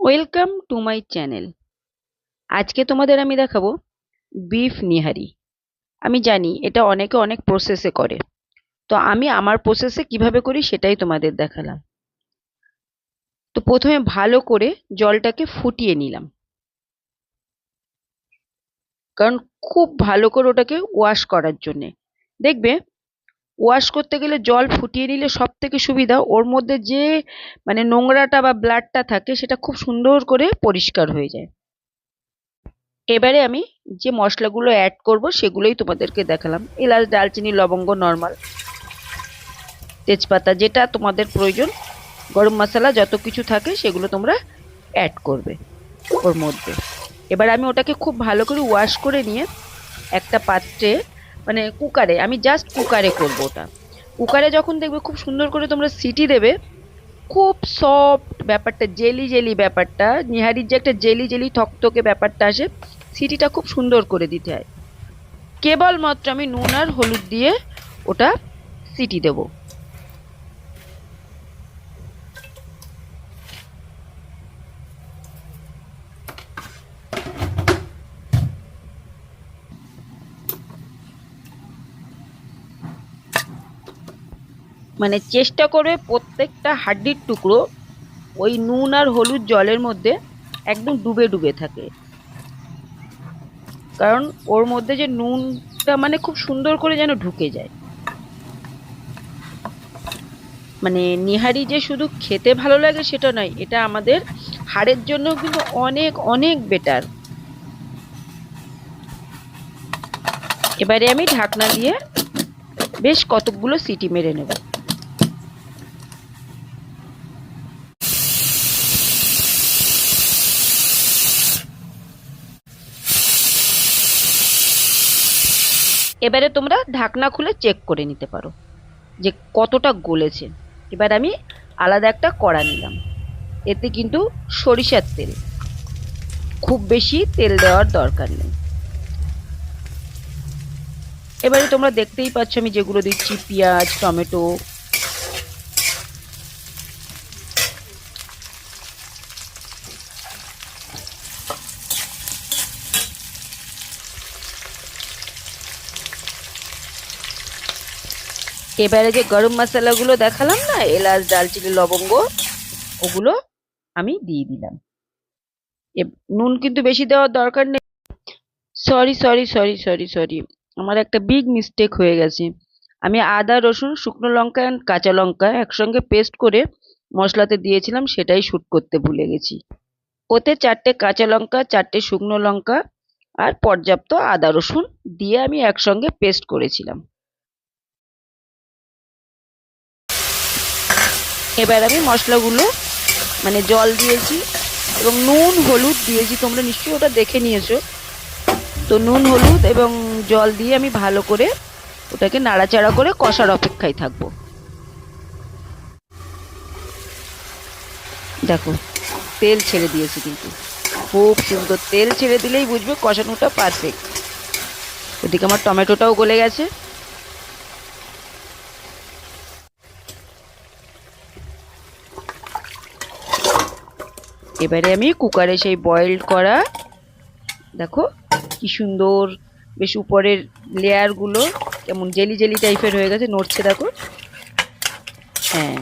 Welcome to my channel আজকে তোমাদের আমি দেখাবো বিফ নিহারি। আমি জানি এটা অনেকে অনেক প্রসেসে করে। তো আমি আমার প্রসেসে কীভাবে করি সেটাই তোমাদের দেখালাম। তো প্রথমে ভালো করে জলটাকে ফুটিয়ে নিলাম। কারণ খুব ভালো করে ওটাকে ওয়াশ করার জন্যে। দেখবে ওয়াশ করতে গেলে জল ফুটিয়ে নিলে সব থেকে সুবিধা, ওর মধ্যে যে মানে নোংরাটা বা ব্লাডটা থাকে সেটা খুব সুন্দর করে পরিষ্কার হয়ে যায়। এবারে আমি যে মশলাগুলো অ্যাড করব সেগুলোই তোমাদেরকে দেখালাম। এলাচ দালচিনি লবঙ্গ নর্মাল তেজপাতা যেটা তোমাদের প্রয়োজন, গরম মশলা যত কিছু থাকে সেগুলো তোমরা অ্যাড করবে ওর মধ্যে। এবার আমি ওটাকে খুব ভালো করে ওয়াশ করে নিয়ে একটা পাত্রে মানে কুকারে, আমি জাস্ট কুকারে করব ওটা। কুকারে যখন দেখবে খুব সুন্দর করে তোমরা সিটি দেবে, খুব সফট ব্যাপারটা, জেলি জেলি ব্যাপারটা, নিহারির যে একটা জেলি জেলি থকথকে ব্যাপারটা আসে, সিটিটা খুব সুন্দর করে দিতে হয়। কেবলমাত্র আমি নুন আর হলুদ দিয়ে ওটা সিটি দেব। মানে চেষ্টা করবে প্রত্যেকটা হাড্ডির টুকরো ওই নুন আর হলুদ জলের মধ্যে একদম ডুবে ডুবে থাকে। কারণ ওর মধ্যে যে নুনটা মানে খুব সুন্দর করে যেন ঢুকে যায়। মানে নিহারি যে শুধু খেতে ভালো লাগে সেটা নয়, এটা আমাদের হাড়ের জন্য কিন্তু অনেক অনেক বেটার এবারে আমি ঢাকনা দিয়ে বেশ কতকগুলো সিটি মেরে নেব। এবারে তোমরা ঢাকনা খুলে চেক করে নিতে পারো যে কতটা গলেছে। এবার আমি আলাদা একটা কড়া নিলাম। এতে কিন্তু সরিষার তেল, খুব বেশি তেল দেওয়ার দরকার নেই। এবারে তোমরা দেখতেই পাচ্ছ আমি যেগুলো দিচ্ছি, পেঁয়াজ, টমেটো এবারে যে গরম মশলাগুলো দেখালাম না, এলাচ দালচিনি লবঙ্গ, ওগুলো আমি দিয়ে দিলাম। নুন কিন্তু বেশি দেওয়ার দরকার নেই। Sorry sorry sorry sorry sorry আমার একটা বিগ মিস্টেক হয়ে গেছে। আমি আদা, রসুন, শুকনো লঙ্কা অ্যান্ড কাঁচা লঙ্কা একসঙ্গে পেস্ট করে মশলাতে দিয়েছিলাম, সেটাই শ্যুট করতে ভুলে গেছি। ওতে চারটে কাঁচা লঙ্কা, চারটে শুকনো লঙ্কা আর পর্যাপ্ত আদা, রসুন দিয়ে আমি একসঙ্গে পেস্ট করেছিলাম। এবার আমি মশলাগুলো মানে জল দিয়েছি এবং নুন, হলুদ দিয়েছি। তোমরা নিশ্চয়ই ওটা দেখে নিয়েছো। তো নুন, হলুদ এবং জল দিয়ে আমি ভালো করে ওটাকে নাড়াচাড়া করে কষার অপেক্ষায় থাকব। দেখো, তেল ছেড়ে দিয়েছি কিন্তু। খুব সুন্দর তেল ছেড়ে দিলেই বুঝবে কষানোটা পারফেক্ট ওদিকে আমার টমেটোটাও গলে গেছে। এবারে আমি কুকারে সেই বয়েল করা, দেখো কি সুন্দর, বেশ উপরের লেয়ারগুলো কেমন জেলি জেলি টাইপের হয়ে গেছে, নড়ছে দেখো। হ্যাঁ।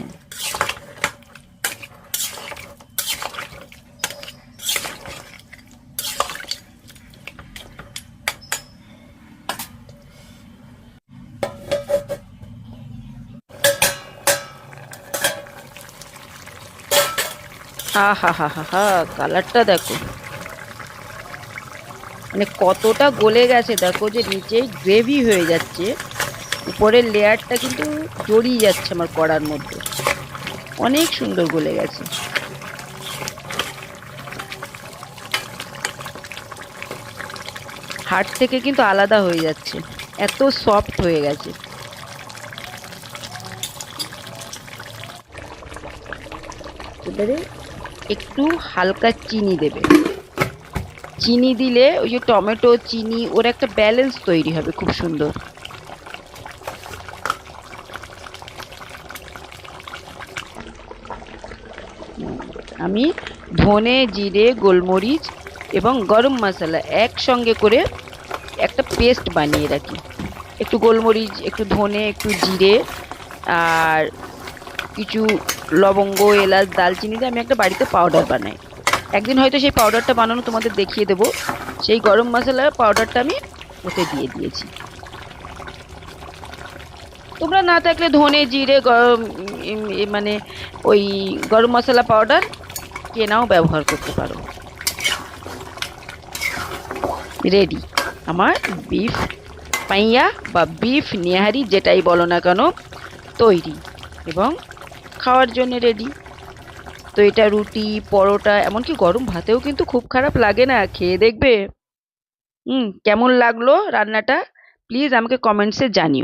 আহা হা হা হা কালারটা দেখো। মানে কতটা গলে গেছে দেখো যে নিচে গ্রেভি হয়ে যাচ্ছে। উপরের লেয়ারটা কিন্তু জড়িয়ে যাচ্ছে আমার কড়ার মধ্যে। অনেক সুন্দর গলে গেছে। হাট থেকে কিন্তু আলাদা হয়ে যাচ্ছে, এত সফট হয়ে গেছে। এবারে একটু হালকা চিনি দেবে। চিনি দিলে ওই যে টমেটো, চিনি, ওর একটা ব্যালেন্স তৈরি হবে খুব সুন্দর। আমি ধনে, জিরে, গোলমরিচ এবং গরম মশলা একসঙ্গে করে একটা পেস্ট বানিয়ে রাখি। একটু গোলমরিচ, একটু ধনে, একটু জিরে আর কিছু লবঙ্গ, এলাচ দালচিনি দিয়ে আমি একটা বাড়িতে পাউডার বানাই। একদিন হয়তো সেই পাউডারটা বানানো তোমাদের দেখিয়ে দেবো। সেই গরম মশলার পাউডারটা আমি ওতে দিয়ে দিয়েছি। তোমরা না থাকলে ধনে, জিরে গরম মানে ওই গরম মশলা পাউডার কেনাও ব্যবহার করতে পারো। রেডি আমার বিফ পাইয়া বা বিফ নিহারি যেটাই বলো না কেন, তৈরি। এবং খাওয়ার জন্য রেডি তো এটা রুটি, পরোটা, এমনকি গরম ভাতেও কিন্তু খুব খারাপ লাগে না, খেয়ে দেখবে। হুম, কেমন লাগল রান্নাটা? প্লিজ আমাকে কমেন্টসে জানিও।